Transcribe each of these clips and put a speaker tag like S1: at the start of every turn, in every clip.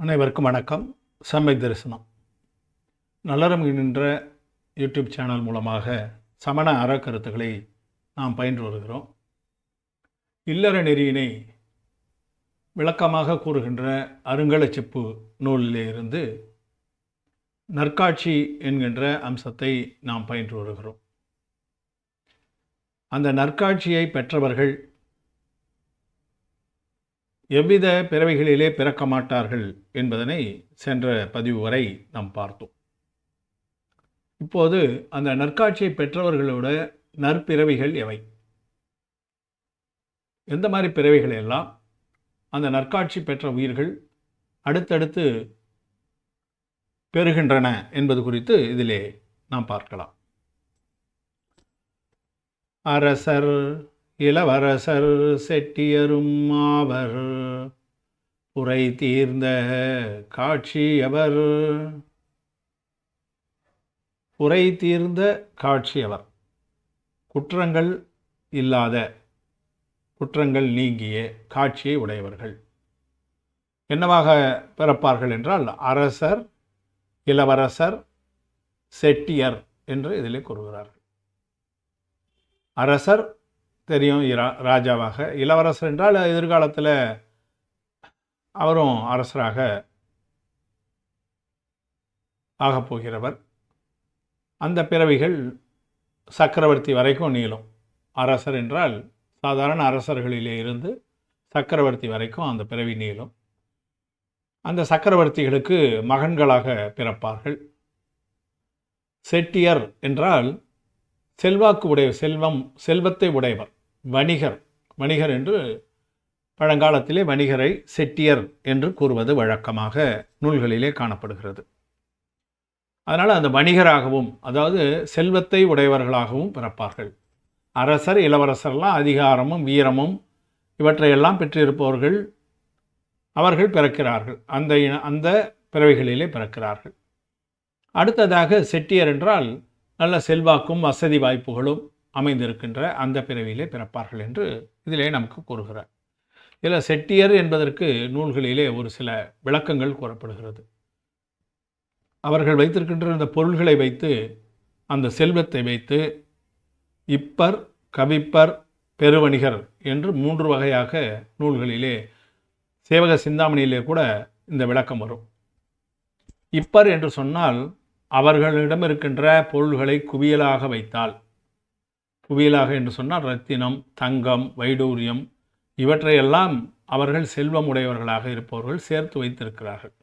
S1: அனைவருக்கும் வணக்கம். சமயக் தரிசனம். நல்லறம் என்கின்ற யூடியூப் சேனல் மூலமாக சமண அறக்கருத்துக்களை நாம் பயின்று வருகிறோம். இல்லற நெறியினை விளக்கமாக கூறுகின்ற அருங்கலச்சிப்பு நூலிலே இருந்து நற்காட்சி என்கின்ற அம்சத்தை நாம் பயின்று வருகிறோம். அந்த நற்காட்சியை பெற்றவர்கள் எவ்வித பிறவைகளிலே பிறக்க மாட்டார்கள் என்பதனை சென்ற பதிவு வரை நாம் பார்த்தோம். இப்போது அந்த நற்காட்சியை பெற்றவர்களோட நற்பிறவிகள் எவை? எந்த மாதிரி பிறவிகள் எல்லாம் அந்த நற்காட்சி பெற்ற உயிர்கள் அடுத்தடுத்து பெறுகின்றன என்பது குறித்து இதிலே நாம் பார்க்கலாம். அரசர் இளவரசர் செட்டியரும் ஆவர். புரை தீர்ந்த காட்சியவர். புரை தீர்ந்த காட்சியவர். குற்றங்கள் இல்லாத குற்றங்கள் நீங்கிய காட்சியை உடையவர்கள். என்னவாக பிறப்பார்கள் என்றால் அரசர் இளவரசர் செட்டியர் என்று இதிலே கூறுகிறார்கள். அரசர் தெரியும் இரா- ராஜாவாக. இளவரசர் என்றால் எதிர்காலத்தில் அவரும் அரசராக ஆகப் போகிறவர். அந்த பிறவிகள் சக்கரவர்த்தி வரைக்கும் நீளும். அரசர் என்றால் சாதாரண அரசர்களிலே இருந்து சக்கரவர்த்தி வரைக்கும் அந்த பிறவி நீளும். அந்த சக்கரவர்த்திகளுக்கு மகன்களாக பிறப்பார்கள். செட்டியர் என்றால் செல்வாக்கு உடைய செல்வம் செல்வத்தை உடையவர். வணிகர். வணிகர் என்று பழங்காலத்திலே வணிகரை செட்டியர் என்று கூறுவது வழக்கமாக நூல்களிலே காணப்படுகிறது. அதனால் அந்த வணிகராகவும் அதாவது செல்வத்தை உடையவர்களாகவும் பிறப்பார்கள். அரசர் இளவரசர்லாம் அதிகாரமும் வீரமும் இவற்றையெல்லாம் பெற்றிருப்பவர்கள் அவர்கள் பிறக்கிறார்கள். அந்த இன- அந்த பிறவிகளிலே பிறக்கிறார்கள். அடுத்ததாக செட்டியர் என்றால் நல்ல செல்வாக்கும் வசதி வாய்ப்புகளும் அமைந்திருக்கின்ற அந்த பிறவியிலே பிறப்பார்கள் என்று இதிலே நமக்கு கூறுகிறார். இதில் செட்டியர் என்பதற்கு நூல்களிலே ஒரு சில விளக்கங்கள் கூறப்படுகிறது. அவர்கள் வைத்திருக்கின்ற இந்த பொருள்களை வைத்து அந்த செல்வத்தை வைத்து இப்பர் கவிப்பர் பெருவணிகர் என்று மூன்று வகையாக நூல்களிலே சேவக சிந்தாமணியிலே கூட இந்த விளக்கம் வரும். இப்பர் என்று சொன்னால் அவர்களிடம் இருக்கின்ற பொருள்களை குவியலாக வைத்தால் குவியலாக என்று சொன்னால் ரத்தினம் தங்கம் வைடூரியம் இவற்றையெல்லாம் அவர்கள் செல்வம் உடையவர்களாக இருப்பவர்கள் சேர்த்து வைத்திருக்கிறார்கள்.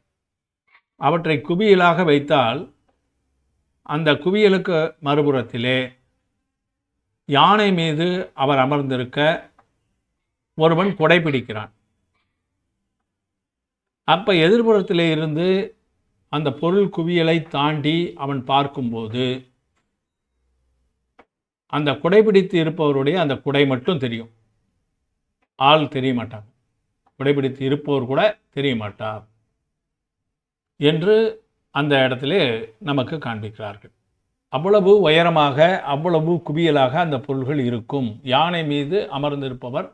S1: அவற்றை குவியலாக வைத்தால் அந்த குவியலுக்கு மறுபுறத்திலே யானை மீது அவர் அமர்ந்திருக்க ஒருவன் கொடைபிடிக்கிறான் அப்போ எதிர்புறத்திலே இருந்து அந்த பொருள் குவியலை தாண்டி அவன் பார்க்கும்போது அந்த குடைபிடித்து இருப்பவருடைய அந்த குடை மட்டும் தெரியும். ஆள் தெரிய மாட்டாங்க. குடைபிடித்து இருப்பவர் கூட தெரிய மாட்டார் என்று அந்த இடத்திலே நமக்கு காண்பிக்கிறார்கள். அவ்வளவு உயரமாக அவ்வளவு குவியலாக அந்த பொருள்கள் இருக்கும். யானை மீது அமர்ந்திருப்பவர்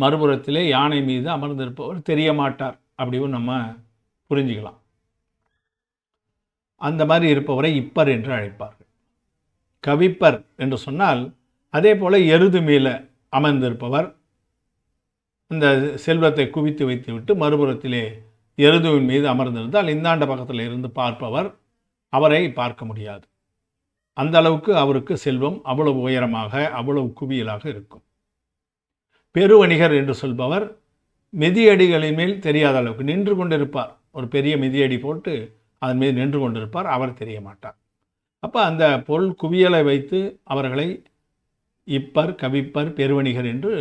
S1: மறுபுறத்திலே யானை மீது அமர்ந்திருப்பவர் தெரிய மாட்டார் அப்படியும் நம்ம புரிஞ்சுக்கலாம். அந்த மாதிரி இருப்பவரை இப்பர் என்று அழைப்பார்கள். கவிப்பர் என்று சொன்னால் அதே போல் எருது மேலே அமர்ந்திருப்பவர். அந்த செல்வத்தை குவித்து வைத்துவிட்டு மறுபுறத்திலே எருதுவின் மீது அமர்ந்திருந்தால் இந்தாண்ட பக்கத்தில் இருந்து பார்ப்பவர். அவரை பார்க்க முடியாது. அந்த அளவுக்கு அவருக்கு செல்வம் அவ்வளவு உயரமாக அவ்வளவு குவியலாக இருக்கும். பெருவணிகர் என்று சொல்பவர் மிதியடிகளின் மேல் தெரியாத அளவுக்கு நின்று கொண்டிருப்பார். ஒரு பெரிய மிதியடி போட்டு அதன் மீது நின்று கொண்டிருப்பார். அவர் தெரிய மாட்டார். அப்போ அந்த பொருள் குவியலை வைத்து அவர்களை இப்பர் கவிப்பர் பெருவணிகர் என்று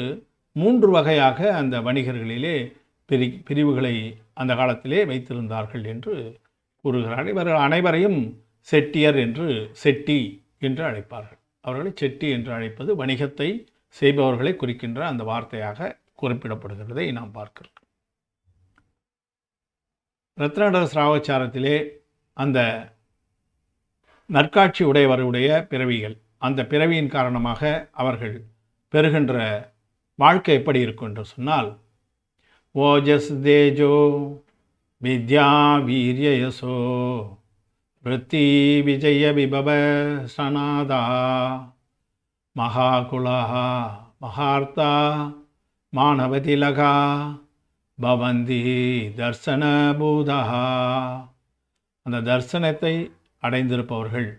S1: மூன்று வகையாக அந்த வணிகர்களிலே பிரி பிரிவுகளை அந்த காலத்திலே வைத்திருந்தார்கள் என்று கூறுகிறார் இவர்கள் அனைவரையும் செட்டியர் என்று செட்டி என்று அழைப்பார்கள். அவர்களை செட்டி என்று அழைப்பது வணிகத்தை செய்பவர்களை குறிக்கின்ற அந்த வார்த்தையாக குறிப்பிடப்படுகிறதை நாம் பார்க்கிறோம். ரத்னடர சிராவச்சாரத்திலே அந்த நற்காட்சி உடையவருடைய பிறவிகள். அந்த பிறவியின் காரணமாக அவர்கள் பெறுகின்ற வாழ்க்கை எப்படி இருக்கும் என்று சொன்னால் ஓஜஸ் தேஜோ வித்யா வீரிய யசோ விருத்தி விஜய விபவ சனாதா மகாகுலா மகார்த்தா மாணவதிலகா பவந்தி தர்சனபூதா அந்த தர்சனத்தை அடைந்திருப்பவர்கள்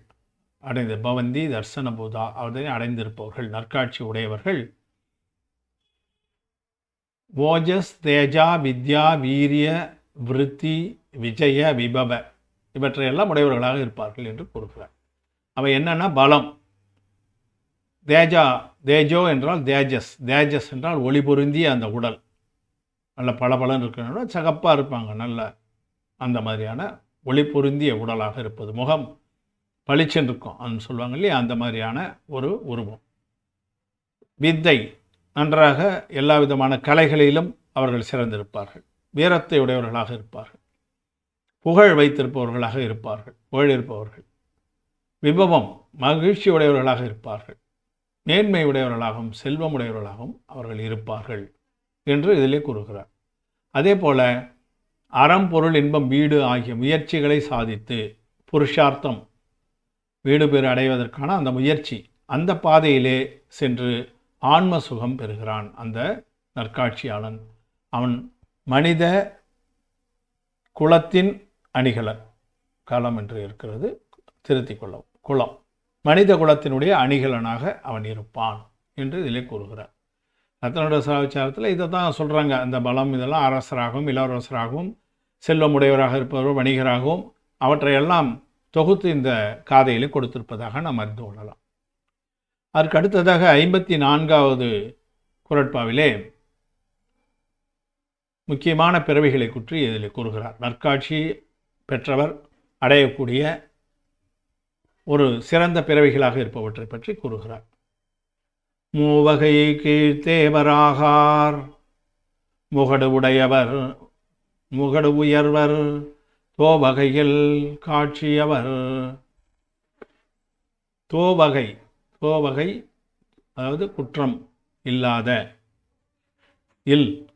S1: அடைந்த பவந்தி தர்சனபூதா அதனை அடைந்திருப்பவர்கள் நற்காட்சி உடையவர்கள். ஓஜஸ் தேஜா வித்யா வீரிய விருத்தி விஜய விபவ இவற்றையெல்லாம் உடையவர்களாக இருப்பார்கள் என்று கூறுகிறார். அவை என்னென்னா பலம். தேஜா தேஜோ என்றால் தேஜஸ் தேஜஸ் என்றால் ஒளி பொருந்திய அந்த உடல். நல்ல பளபளன்னு இருக்கிறனால சகப்பாக இருப்பாங்க நல்ல அந்த மாதிரியான ஒளி பொருந்திய உடலாக இருப்பது. முகம் பளிச்சுன்னு இருக்கும் அப்படின்னு சொல்லுவாங்க இல்லையா? அந்த மாதிரியான ஒரு உருவம். வித்தை நன்றாக எல்லா விதமான கலைகளிலும் அவர்கள் சிறந்திருப்பார்கள். வீரத்தை உடையவர்களாக இருப்பார்கள். புகழ் வைத்திருப்பவர்களாக இருப்பார்கள். புகழ் இருப்பவர்கள். விபவம் மகிழ்ச்சி உடையவர்களாக இருப்பார்கள். மேன்மை உடையவர்களாகவும் செல்வம் உடையவர்களாகவும் அவர்கள் இருப்பார்கள் என்று இதிலே கூறுகிறார். அதே போல அறம் பொருள் இன்பம் வீடு ஆகிய முயற்சிகளை சாதித்து புருஷார்த்தம் வீடு பெறு அடைவதற்கான அந்த முயற்சி அந்த பாதையிலே சென்று ஆன்ம சுகம் பெறுகிறான் அந்த நற்காட்சியாளன். அவன் மனித குலத்தின் அணிகலன். காலம் என்று இருக்கிறது திருத்திக் கொள்ளவும். குலம். மனித குலத்தினுடைய அணிகலனாக அவன் இருப்பான் என்று இதிலே கூறுகிறார். ரத்தனோட சாவிச்சாரத்தில் இதை தான் சொல்கிறாங்க அந்த பலம் இதெல்லாம் அரசராகவும் இளவரசராகவும் செல்வமுடையவராக இருப்பவர் வணிகராகவும் அவற்றையெல்லாம் தொகுத்து இந்த காதையிலே கொடுத்திருப்பதாக நாம் அறிந்து கொள்ளலாம். அதற்கு அடுத்ததாக ஐம்பத்தி நான்காவது குரட்பாவிலே முக்கியமான பிறவிகளை குற்றி இதில் கூறுகிறார். நற்காட்சி பெற்றவர் அடையக்கூடிய ஒரு சிறந்த பிறவிகளாக இருப்பவற்றை பற்றி கூறுகிறார். மூவகை கீழ்த்தேவராகார் முகடு உடையவர் முகடு உயர்வர் தோவகையில் காட்சியவர். தோவகை தோவகை அதாவது குற்றம் இல்லாத இல்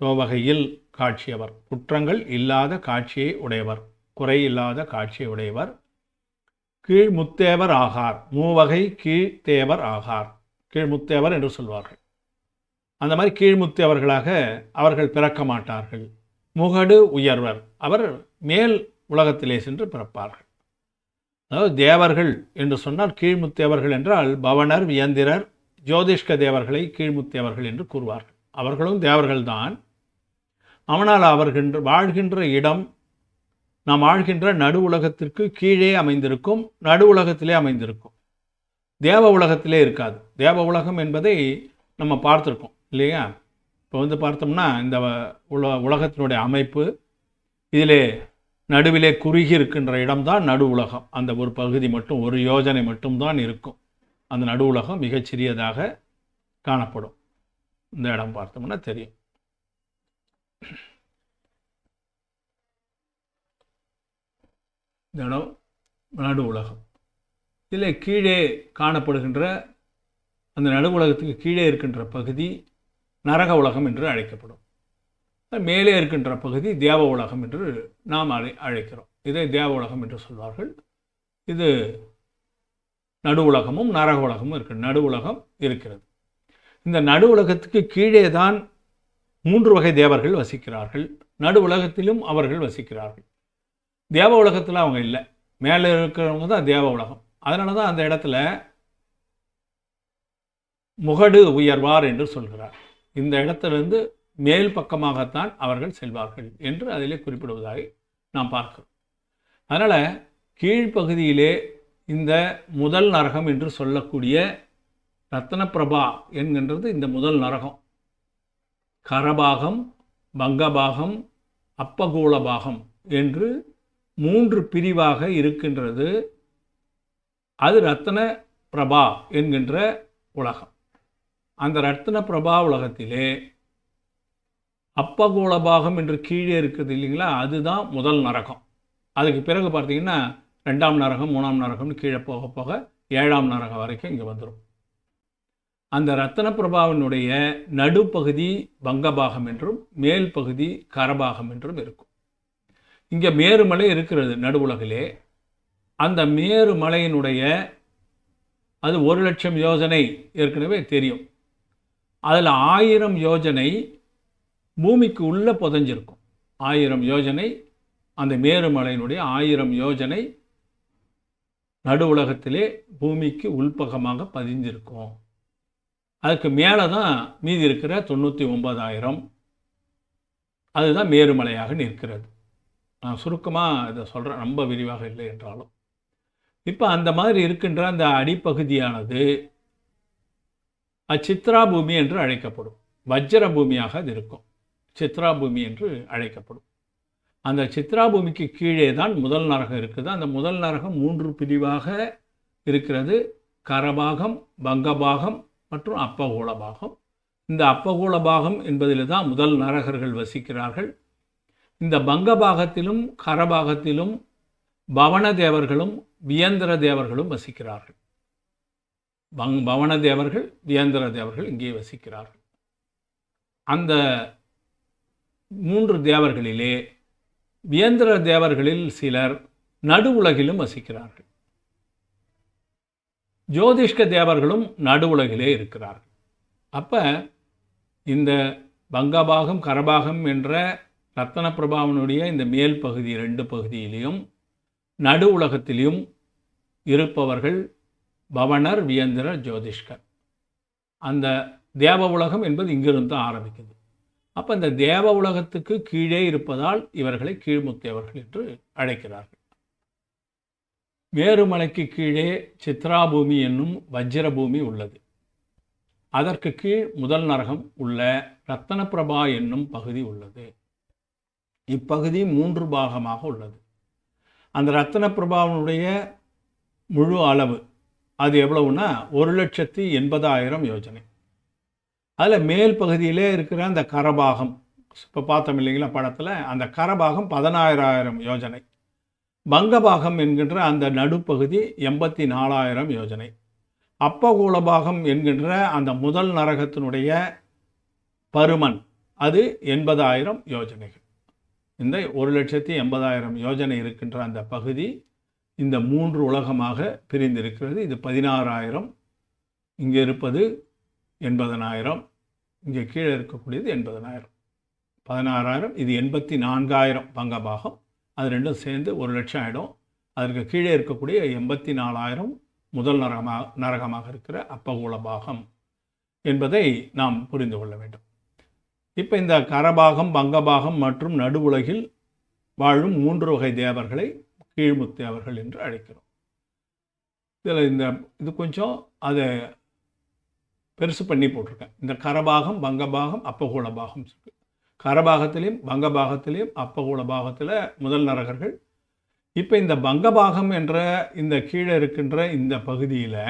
S1: தோவகையில் காட்சியவர். குற்றங்கள் இல்லாத காட்சியை உடையவர். குறை இல்லாத காட்சியை உடையவர். கீழ்முத்தேவர் ஆகார். மூவகை கீழ்த்தேவர் ஆகார். கீழ்முத்தேவர் என்று சொல்வார்கள். அந்த மாதிரி கீழ்முத்தேவர்களாக அவர்கள் பிறக்க மாட்டார்கள். முகடு உயர்வர். அவர் மேல் உலகத்திலே சென்று பிறப்பார்கள். அதாவது தேவர்கள் என்று சொன்னால் கீழ்முத்தேவர்கள் என்றால் பவனர் வியந்திரர் ஜோதிஷ்க தேவர்களை கீழ்முத்தேவர்கள் என்று கூறுவார்கள். அவர்களும் தேவர்கள்தான். அவனால் அவர்கின்ற வாழ்கின்ற இடம் நாம் வாழ்கின்ற நடு உலகத்திற்கு கீழே அமைந்திருக்கும் நடு உலகத்திலே அமைந்திருக்கும். தேவ உலகத்திலே இருக்காது. தேவ உலகம் என்பதை நம்ம பார்த்துருக்கோம் இல்லையா? இப்போ வந்து பார்த்தோம்னா இந்த உல உலகத்தினுடைய அமைப்பு இதிலே நடுவிலே குறுகி இருக்கின்ற இடம்தான் நடு உலகம். அந்த ஒரு பகுதி மட்டும் ஒரு யோஜனை மட்டும்தான் இருக்கும். அந்த நடு உலகம் மிகச்சிறியதாக காணப்படும். இந்த இடம் பார்த்தோம்னா தெரியும். இந்த இடம் நடு உலகம். இதில் கீழே காணப்படுகின்ற அந்த நடு உலகத்துக்கு கீழே இருக்கின்ற பகுதி நரக உலகம் என்று அழைக்கப்படும். மேலே இருக்கின்ற பகுதி தேவ உலகம் என்று நாம் அழை அழைக்கிறோம். இதை தேவ உலகம் என்று சொல்வார்கள். இது நடு உலகமும் நரக உலகமும் இருக்கு நடு உலகம் இருக்கிறது. இந்த நடு உலகத்துக்கு கீழே தான் மூன்று வகை தேவர்கள் வசிக்கிறார்கள். நடு உலகத்திலும் அவர்கள் வசிக்கிறார்கள். தேவ உலகத்தில் அவங்க இல்லை. மேலே இருக்கிறவங்க தான் தேவ உலகம். அதனால தான் அந்த இடத்துல முகடு உயர்வார் என்று சொல்கிறார். இந்த இடத்திலிருந்து மேல் பக்கமாகத்தான் அவர்கள் செல்வார்கள் என்று அதிலே குறிப்பிடுவதாக நாம் பார்க்கிறோம். அதனால் கீழ்ப்பகுதியிலே இந்த முதல் நரகம் என்று சொல்லக்கூடிய ரத்னப்பிரபா என்கின்றது இந்த முதல் நரகம். கரபாகம் பங்கபாகம் அப்பகூலபாகம் என்று மூன்று பிரிவாக இருக்கின்றது. அது ரத்ன பிரபா என்கின்ற உலகம். அந்த ரத்ன பிரபா உலகத்திலே அப்பகோளபாகம் என்று கீழே இருக்குது இல்லைங்களா? அதுதான் முதல் நரகம். அதுக்கு பிறகு பார்த்தீங்கன்னா ரெண்டாம் நரகம் மூணாம் நரகம்னு கீழே போக போக ஏழாம் நரகம் வரைக்கும் இங்கே வந்துடும் அந்த ரத்தன பிரபாவினுடைய நடுப்பகுதி பங்கபாகம் என்றும் மேல் பகுதி கரபாகம் என்றும் இருக்கும். இங்கே மேருமலை இருக்கிறது நடுவுலகிலே. அந்த மேருமலையினுடைய அது ஒரு லட்சம் யோஜனை ஏற்கனவே தெரியும். அதில் ஆயிரம் யோஜனை பூமிக்கு உள்ளே புதஞ்சிருக்கும். ஆயிரம் யோஜனை அந்த மேருமலையினுடைய ஆயிரம் யோஜனை நடு உலகத்திலே பூமிக்கு உள்பகமாக பதிஞ்சிருக்கும். அதுக்கு மேலே தான் மீதி இருக்கிற தொண்ணூற்றி ஒன்பதாயிரம். அதுதான் மேருமலையாக நிற்கிறது. நான் சுருக்கமாக இதை சொல்கிறேன் ரொம்ப விரிவாக இல்லை என்றாலும். இப்போ அந்த மாதிரி இருக்கின்ற அந்த அடிப்பகுதியானது அச்சித்ரா பூமி என்று அழைக்கப்படும். வஜ்ர பூமியாக அது இருக்கும். சித்ரா பூமி என்று அழைக்கப்படும். அந்த சித்ரா பூமிக்கு கீழே தான் முதல் நரகம் இருக்குது. அந்த முதல் நரகம் மூன்று பிரிவாக இருக்கிறது. கரபாகம் பங்கபாகம் மற்றும் அப்பகோள பாகம் இந்த அப்பகோள பாகம் என்பதில் தான் முதல் நரகர்கள் வசிக்கிறார்கள். இந்த பங்கபாகத்திலும் கரபாகத்திலும் பவன தேவர்களும் வியந்திர தேவர்களும் வசிக்கிறார்கள். பங் பவன தேவர்கள் வியந்திர தேவர்கள் இங்கே வசிக்கிறார்கள். அந்த மூன்று தேவர்களிலே வியந்திர தேவர்களில் சிலர் நடு உலகிலும் வசிக்கிறார்கள். ஜோதிஷ்க தேவர்களும் நடு உலகிலே இருக்கிறார்கள். அப்போ இந்த பங்கபாகம் கரபாகம் என்ற ரத்தன பிரபாவனுடைய இந்த மேல் பகுதி ரெண்டு பகுதியிலையும் நடு உலகத்திலையும் இருப்பவர்கள் பவனர் வியந்திரர் ஜோதிஷ்கர். அந்த தேவ உலகம் என்பது இங்கிருந்து தான் ஆரம்பிக்குது. அப்போ இந்த தேவ உலகத்துக்கு கீழே இருப்பதால் இவர்களை கீழ்முத்தேவர்கள் என்று அழைக்கிறார்கள். மேருமலைக்கு கீழே சித்ராபூமி என்னும் வஜ்ரபூமி உள்ளது. அதற்கு கீழ் முதல் நரகம் உள்ள ரத்தனப்பிரபா என்னும் பகுதி உள்ளது. இப்பகுதி மூன்று பாகமாக உள்ளது. அந்த ரத்தனப்பிரபாவினுடைய முழு அளவு அது எவ்வளவுன்னா ஒரு லட்சத்தி எண்பதாயிரம் யோஜனை. அதில் மேல் பகுதியிலே இருக்கிற அந்த கரபாகம் இப்போ பார்த்தோம் இல்லைங்களா படத்தில் அந்த கரபாகம் பதினாயிரம் யோஜனை. பங்கபாகம் என்கின்ற அந்த நடுப்பகுதி எண்பத்தி நாலாயிரம் யோஜனை. அப்பகூலபாகம் என்கின்ற அந்த முதல் நரகத்தினுடைய பருமன் அது எண்பதாயிரம் யோஜனைகள். இந்த ஒரு லட்சத்தி எண்பதாயிரம் யோஜனை இருக்கின்ற அந்த பகுதி இந்த மூன்று உலகமாக பிரிந்திருக்கிறது. இது பதினாறாயிரம். இங்கே இருப்பது எண்பதனாயிரம். இங்கே கீழே இருக்கக்கூடியது எண்பதனாயிரம். பதினாறாயிரம். இது எண்பத்தி நான்காயிரம் பங்கபாகம் அது ரெண்டும் சேர்ந்து ஒரு லட்சம் ஆகிடும் அதற்கு கீழே இருக்கக்கூடிய எண்பத்தி நாலாயிரம் முதல் நரகமாக நரகமாக இருக்கிற அப்பகூல பாகம் என்பதை நாம் புரிந்து கொள்ள வேண்டும். இப்போ இந்த கரபாகம் பங்கபாகம் மற்றும் நடு உலகில் வாழும் மூன்று வகை தேவர்களை கீழ்முத்தேவர்கள் என்று அழைக்கிறோம். இதில் இந்த இது கொஞ்சம் அதை பெருசு பண்ணி போட்டிருக்கேன். இந்த கரபாகம் பங்கபாகம் அப்பகோள பாகம் இருக்கு. கரபாகத்திலையும் பங்கபாகத்திலையும் அப்பகோள பாகத்தில் முதல் நரகர்கள். இப்போ இந்த பங்கபாகம் என்ற இந்த கீழே இருக்கின்ற இந்த பகுதியில்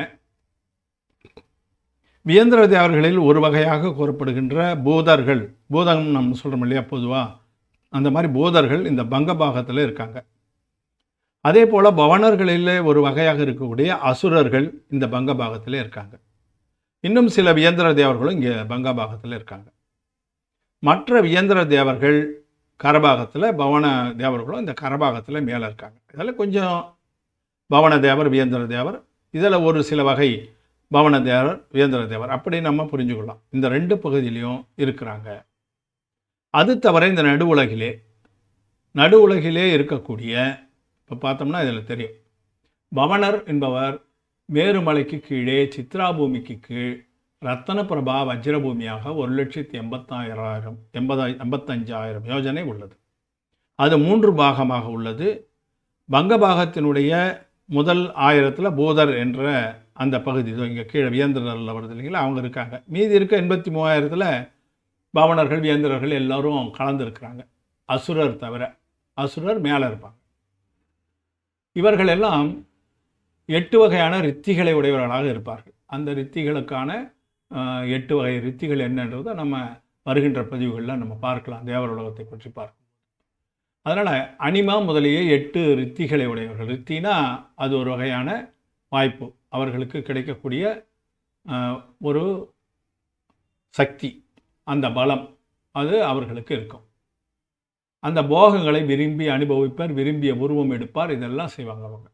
S1: வியந்திர தேவர்களில் ஒரு வகையாக கூறப்படுகின்ற பூதர்கள் போதகம் நம்ம சொல்கிறோம் இல்லையா பொதுவாக அந்த மாதிரி பூதர்கள் இந்த பங்கபாகத்தில் இருக்காங்க. அதே போல் பவனர்களில் ஒரு வகையாக இருக்கக்கூடிய அசுரர்கள் இந்த பங்க பாகத்தில் இருக்காங்க. இன்னும் சில வியந்திர தேவர்களும் இங்கே பங்கபாகத்தில் இருக்காங்க. மற்ற வியந்திர தேவர்கள் கரபாகத்தில் பவன தேவர்களும் இந்த கரபாகத்தில் மேலே இருக்காங்க. இதில் கொஞ்சம் பவன தேவர் வியந்திர தேவர் இதில் ஒரு சில வகை பவன தேவர் வியந்திர தேவர். அப்படி நம்ம புரிஞ்சுக்கொள்ளலாம் இந்த ரெண்டு பகுதியிலையும் இருக்கிறாங்க. அது தவிர இந்த நடு உலகிலே நடு உலகிலே இருக்கக்கூடிய இப்போ பார்த்தோம்னா இதில் தெரியும். பவனர் என்பவர் மேருமலைக்கு கீழே சித்ராபூமிக்கு கீழ் ரத்தனபிரபா வஜ்ரபூமியாக ஒரு லட்சத்தி எண்பத்தாயிரம் எண்பதாய் எண்பத்தஞ்சாயிரம் யோஜனை உள்ளது. அது மூன்று பாகமாக உள்ளது. பங்கபாகத்தினுடைய முதல் ஆயிரத்தில் பூதர் என்ற அந்த பகுதி இதோ இங்கே கீழே வியந்திரர்கள் வருது இல்லைங்களா? அவங்க இருக்காங்க. மீதி இருக்க எண்பத்தி மூவாயிரத்தில் பவனர்கள் வியந்திரர்கள் எல்லோரும் கலந்துருக்கிறாங்க. அசுரர் தவிர அசுரர் மேலே இருப்பாங்க. இவர்கள் எல்லாம் எட்டு வகையான ரித்திகளை உடையவர்களாக இருப்பார்கள். அந்த ரித்திகளுக்கான எட்டு வகை ரித்திகள் என்னன்றதை நம்ம வருகின்ற பதிவுகளில் நம்ம பார்க்கலாம். தேவர் உலகத்தை பற்றி பார்க்கும் அதனால் அனிமா முதலிய எட்டு ரித்திகளை உடையவர்கள். ரித்தினா அது ஒரு வகையான வாய்ப்பு. அவர்களுக்கு கிடைக்கக்கூடிய ஒரு சக்தி அந்த பலம் அது அவர்களுக்கு இருக்கும். அந்த போகங்களை விரும்பி அனுபவிப்பார் விரும்பிய உருவம் எடுப்பார் இதெல்லாம் செய்வாங்க அவங்க.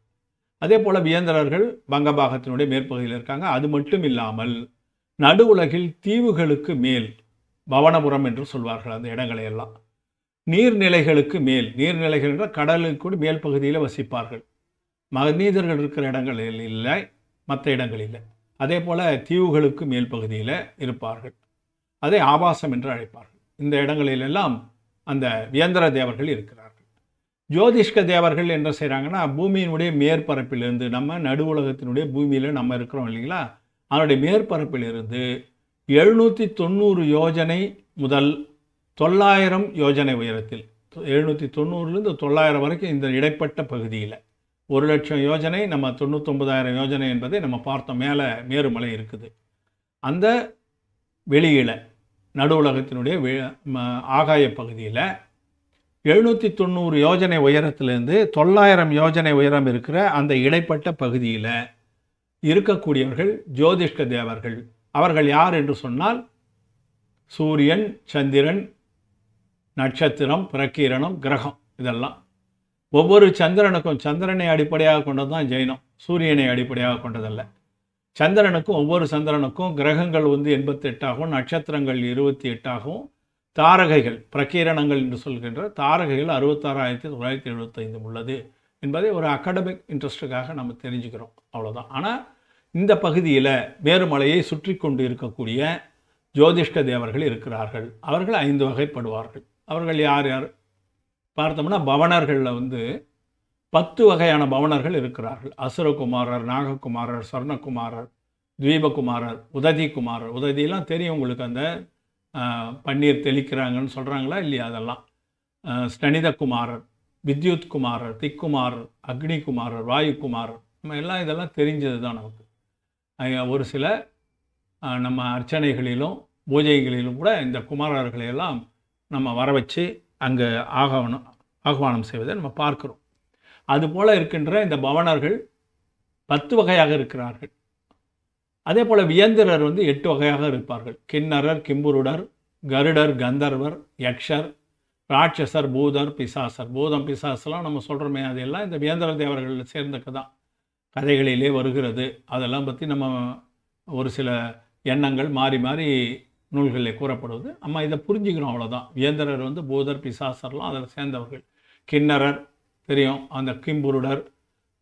S1: அதே போல் வியந்திரர்கள் வங்கபாகத்தினுடைய மேற்பகுதியில் இருக்காங்க. அது மட்டும் இல்லாமல் நடு உலகில் தீவுகளுக்கு மேல் பவனபுரம் என்று சொல்வார்கள் அந்த இடங்களை எல்லாம். நீர்நிலைகளுக்கு மேல் நீர்நிலைகள் என்றால் கடலுக்கு மேல் பகுதியில் வசிப்பார்கள். மனிதர்கள் இருக்கிற இடங்களில் இல்லை மற்ற இடங்களில் அதே போல் தீவுகளுக்கு மேல் பகுதியில் இருப்பார்கள். அதை ஆபாசம் என்று அழைப்பார்கள். இந்த இடங்களிலெல்லாம் அந்த வியந்திர தேவர்கள் இருக்கிறார்கள். ஜோதிஷ்க தேவர்கள் என்ன செய்கிறாங்கன்னா பூமியினுடைய மேற்பரப்பிலிருந்து நம்ம நடு உலகத்தினுடைய பூமியில் நம்ம இருக்கிறோம் இல்லைங்களா? அதனுடைய மேற்பரப்பிலிருந்து எழுநூற்றி தொண்ணூறு யோஜனை முதல் தொள்ளாயிரம் யோஜனை உயரத்தில் எழுநூற்றி தொண்ணூறுலேருந்து தொள்ளாயிரம் வரைக்கும் இந்த இடைப்பட்ட பகுதியில். ஒரு லட்சம் யோஜனை நம்ம தொண்ணூத்தொம்பதாயிரம் யோஜனை என்பதை நம்ம பார்த்தோம். மேலே மேருமலை இருக்குது. அந்த வெளியில் நடு உலகத்தினுடைய ம- ஆகாய பகுதியில் எழுநூற்றி தொண்ணூறு யோஜனை உயரத்துலேருந்து தொள்ளாயிரம் யோஜனை உயரம் இருக்கிற அந்த இடைப்பட்ட பகுதியில் இருக்கக்கூடியவர்கள் ஜோதிஷ்க தேவர்கள். அவர்கள் யார் என்று சொன்னால் சூரியன் சந்திரன் நட்சத்திரம் பிரக்கீரணம் கிரகம் இதெல்லாம். ஒவ்வொரு சந்திரனுக்கும் சந்திரனை அடிப்படையாக கொண்டது தான் ஜெயினம். சூரியனை அடிப்படையாக கொண்டதல்ல. சந்திரனுக்கும் ஒவ்வொரு சந்திரனுக்கும் கிரகங்கள் வந்து எண்பத்தெட்டாகவும் நட்சத்திரங்கள் இருபத்தி எட்டாகவும் தாரகைகள் பிரகீரணங்கள் என்று சொல்கின்ற தாரகைகள் அறுபத்தாறாயிரத்தி தொள்ளாயிரத்தி எழுபத்தைந்து உள்ளது என்பதை ஒரு அகாடமிக் இன்ட்ரெஸ்ட்டுக்காக நம்ம தெரிஞ்சுக்கிறோம். அவ்வளோதான் ஆனால் இந்த பகுதியில் மேருமலையை சுற்றி கொண்டு இருக்கக்கூடிய ஜோதிஷ்ட தேவர்கள் இருக்கிறார்கள். அவர்கள் ஐந்து வகைப்படுவார்கள். அவர்கள் யார் யார்? பார்த்தோம்னா பவனர்களில் வந்து பத்து வகையான பவனர்கள் இருக்கிறார்கள். அசுரகுமாரர் நாககுமாரர் சொர்ணகுமாரர் தீபகுமாரர் உததி குமாரர் உததியெல்லாம் தெரியும் உங்களுக்கு அந்த பன்னீர் தெளிக்கிறாங்கன்னு சொல்கிறாங்களா இல்லையா அதெல்லாம்? ஆஹ், ஸ்டனிதகுமாரர் வித்யுத் குமாரர் திக்குமாரர் அக்னிகுமாரர் வாயு குமாரர் நம்ம எல்லாம் இதெல்லாம் தெரிஞ்சது தான் நமக்கு ஒரு சில நம்ம அர்ச்சனைகளிலும் பூஜைகளிலும் கூட இந்த குமாரர்களை எல்லாம் நம்ம வர வச்சு அங்கே ஆகவனம் ஆகவானம் செய்வதை நம்ம பார்க்குறோம். அதுபோல் இருக்கின்ற இந்த பவனர்கள் பத்து வகையாக இருக்கிறார்கள். அதே போல் வியந்திரர் வந்து எட்டு வகையாக இருப்பார்கள். கிண்ணரர் கிம்புருடர் கருடர் கந்தர்வர் யக்ஷர் ராட்சசர் பூதர் பிசாசர். பூதம் பிசாசெல்லாம் நம்ம சொல்கிறோமே அதெல்லாம் இந்த வியந்திர தேவர்களில் சேர்ந்தக்கு தான் கதைகளிலே வருகிறது. அதெல்லாம் பற்றி நம்ம ஒரு சில எண்ணங்கள் மாறி மாறி நூல்களில் கூறப்படுவது. நம்ம இதை புரிஞ்சுக்கிறோம் அவ்வளோதான் வியந்திரர் வந்து பூதர் பிசாசர்லாம் அதில் சேர்ந்தவர்கள். கிண்ணரர் தெரியும். அந்த கிம்புருடர்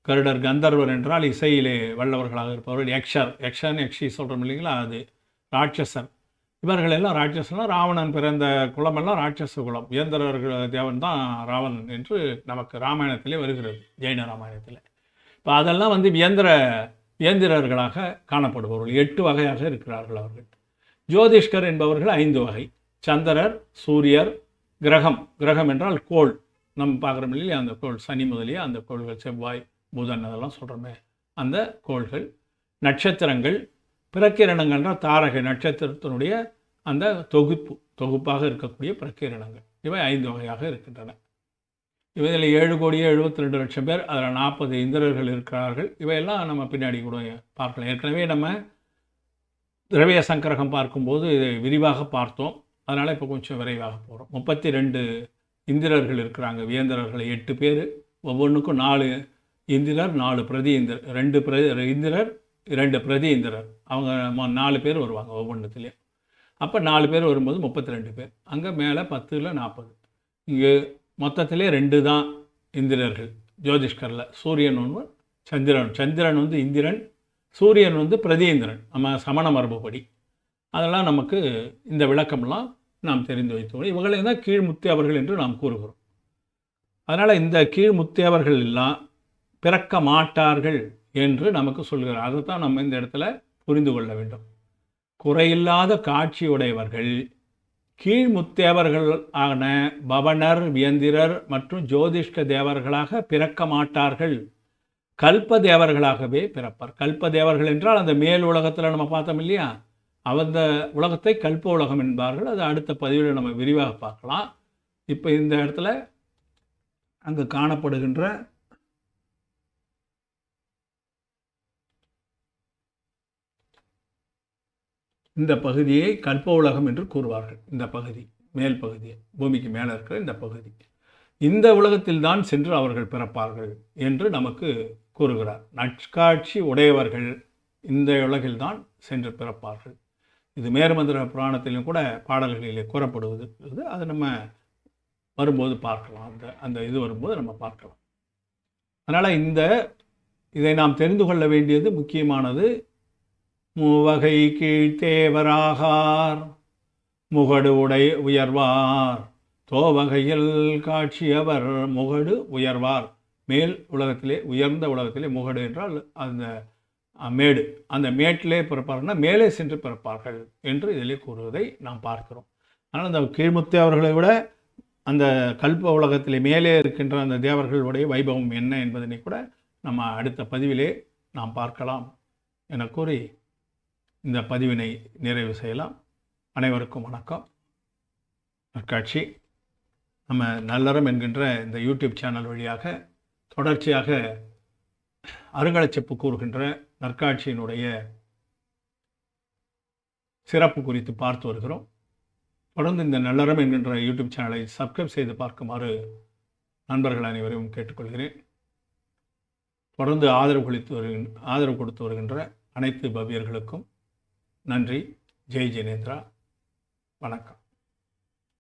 S1: கருடர் கந்தர்வர் என்றால் இசையிலே வல்லவர்களாக இருப்பவர்கள் யக்ஷர் யக்ஷன் யக்ஷி சொல்கிறோம் இல்லைங்களா? அது ராட்சசன். இவர்கள் எல்லாம் ராட்சசனா ராவணன் பிறந்த குலமெல்லாம் ராட்சச குலம். இயந்திரர்கள் தேவன் தான் ராவணன் என்று நமக்கு ராமாயணத்திலே வருகிறது ஜெயின ராமாயணத்தில். இப்போ அதெல்லாம் வந்து வியந்திர வியந்திரர்களாக காணப்படுபவர்கள். எட்டு வகையாக இருக்கிறார்கள் அவர்கள். ஜோதிஷ்கர் என்பவர்கள் ஐந்து வகை. சந்திரர் சூரியர் கிரகம். கிரகம் என்றால் கோள். நம்ம பார்க்குறோம் இல்லையா அந்த கோள் சனி முதலிய அந்த கோள்கள் செவ்வாய் புதன் அதெல்லாம் சொல்கிறோமே அந்த கோள்கள் நட்சத்திரங்கள் பிரக்கிரணங்கள்ன்ற தாரகை நட்சத்திரத்தினுடைய அந்த தொகுப்பு தொகுப்பாக இருக்கக்கூடிய பிரக்கிரணங்கள். இவை ஐந்து வகையாக இருக்கின்றன. இதில் ஏழு கோடியே எழுபத்தி ரெண்டு லட்சம் பேர் அதில் நாற்பது இந்திரர்கள் இருக்கிறார்கள். இவையெல்லாம் நம்ம பின்னாடி கூட பார்க்கலாம். ஏற்கனவே நம்ம திரவிய சங்கரகம் பார்க்கும்போது இதை விரிவாக பார்த்தோம். அதனால் இப்போ கொஞ்சம் விரைவாக போகிறோம் முப்பத்தி ரெண்டு இந்திரர்கள் இருக்கிறாங்க. வியந்திரர்கள் எட்டு பேர் ஒவ்வொன்றுக்கும் நாலு இந்திரர் நாலு பிரதி இந்திரர் ரெண்டு பிரதி இந்திரர் இரண்டு பிரதி இந்திரர். அவங்க மொ- நாலு பேர் வருவாங்க ஒவ்வொன்றுத்துலேயும் அப்போ நாலு பேர் வரும்போது முப்பத்தி ரெண்டு பேர். அங்கே மேலே பத்தில் நாற்பது இங்கே மொத்தத்திலே ரெண்டு தான் இந்திரர்கள். ஜோதிஷ்கரில் சூரியன் ஒன்று சந்திரன் சந்திரன் வந்து இந்திரன் சூரியன் வந்து பிரதி இந்திரன். நம்ம சமண மரபுப்படி. அதெல்லாம் நமக்கு இந்த விளக்கம்லாம் நாம் தெரிந்து வைத்தோம் இவங்களை தான் கீழ்முத்தியவர்கள் என்று நாம் கூறுகிறோம். அதனால் இந்த கீழ்முத்தியவர்கள் எல்லாம் பிறக்க மாட்டார்கள் என்று நமக்கு சொல்கிறார். அதைத்தான் நம்ம இந்த இடத்துல புரிந்து கொள்ள வேண்டும். குறையில்லாத காட்சியுடையவர்கள் கீழ்முத்தேவர்கள் ஆன பவனர் வியந்திரர் மற்றும் ஜோதிஷ்க தேவர்களாக பிறக்க மாட்டார்கள். கல்ப தேவர்களாகவே பிறப்பார். கல்ப தேவர்கள் என்றால் அந்த மேல் உலகத்தில் நம்ம பார்த்தோம் இல்லையா? அந்த உலகத்தை கல்ப உலகம் என்பார்கள். அது அடுத்த பதிவில் நம்ம விரிவாக பார்க்கலாம். இப்போ இந்த இடத்துல அங்கு காணப்படுகின்ற இந்த பகுதியை கல்ப உலகம் என்று கூறுவார்கள். இந்த பகுதி மேல் பகுதியை பூமிக்கு மேலே இருக்கிற இந்த பகுதி. இந்த உலகத்தில்தான் சென்று அவர்கள் பிறப்பார்கள் என்று நமக்கு கூறுகிறார். நட்காட்சி உடையவர்கள் இந்த உலகில்தான் சென்று பிறப்பார்கள். இது மேருமந்திர புராணத்திலும் கூட பாடல்களிலே கூறப்படுவது. இருக்குது அது நம்ம வரும்போது பார்க்கலாம். அந்த அந்த இது வரும்போது நம்ம பார்க்கலாம். அதனால் இந்த இதை நாம் தெரிந்து கொள்ள வேண்டியது முக்கியமானது. மூவகை கீழ்த்தேவராகார் முகடு உடை உயர்வார். தோவகையில் காட்சியவர் முகடு உயர்வார். மேல் உலகத்திலே உயர்ந்த உலகத்திலே முகடு என்றால் அந்த மேடு. அந்த மேட்டிலே பிறப்பார்கள்னா மேலே சென்று பிறப்பார்கள் என்று இதிலே கூறுவதை நாம் பார்க்கிறோம். ஆனால் அந்த கீழ்முத்து அவர்களை விட அந்த கல்ப உலகத்திலே மேலே இருக்கின்ற அந்த தேவர்களுடைய வைபவம் என்ன என்பதனை கூட நம்ம அடுத்த பதிவிலே நாம் பார்க்கலாம் என கூறி இந்த பதிவினை நிறைவு செய்யலாம். அனைவருக்கும் வணக்கம். நற்காட்சி. நம்ம நல்லறம் என்கின்ற இந்த யூடியூப் சேனல் வழியாக தொடர்ச்சியாக அருங்கலச்செப்பு கூறுகின்ற நற்காட்சியினுடைய சிறப்பு குறித்து பார்த்து வருகிறோம். தொடர்ந்து இந்த நல்லறம் என்கின்ற யூடியூப் சேனலை சப்ஸ்கிரைப் செய்து பார்க்குமாறு நண்பர்கள் அனைவரையும் கேட்டுக்கொள்கிறேன். தொடர்ந்து ஆதரவு கொடுத்து வருகின்ற ஆதரவு கொடுத்து வருகின்ற அனைத்து பவியர்களுக்கும் நன்றி. ஜெய் ஜெயநேந்திரா வணக்கம்.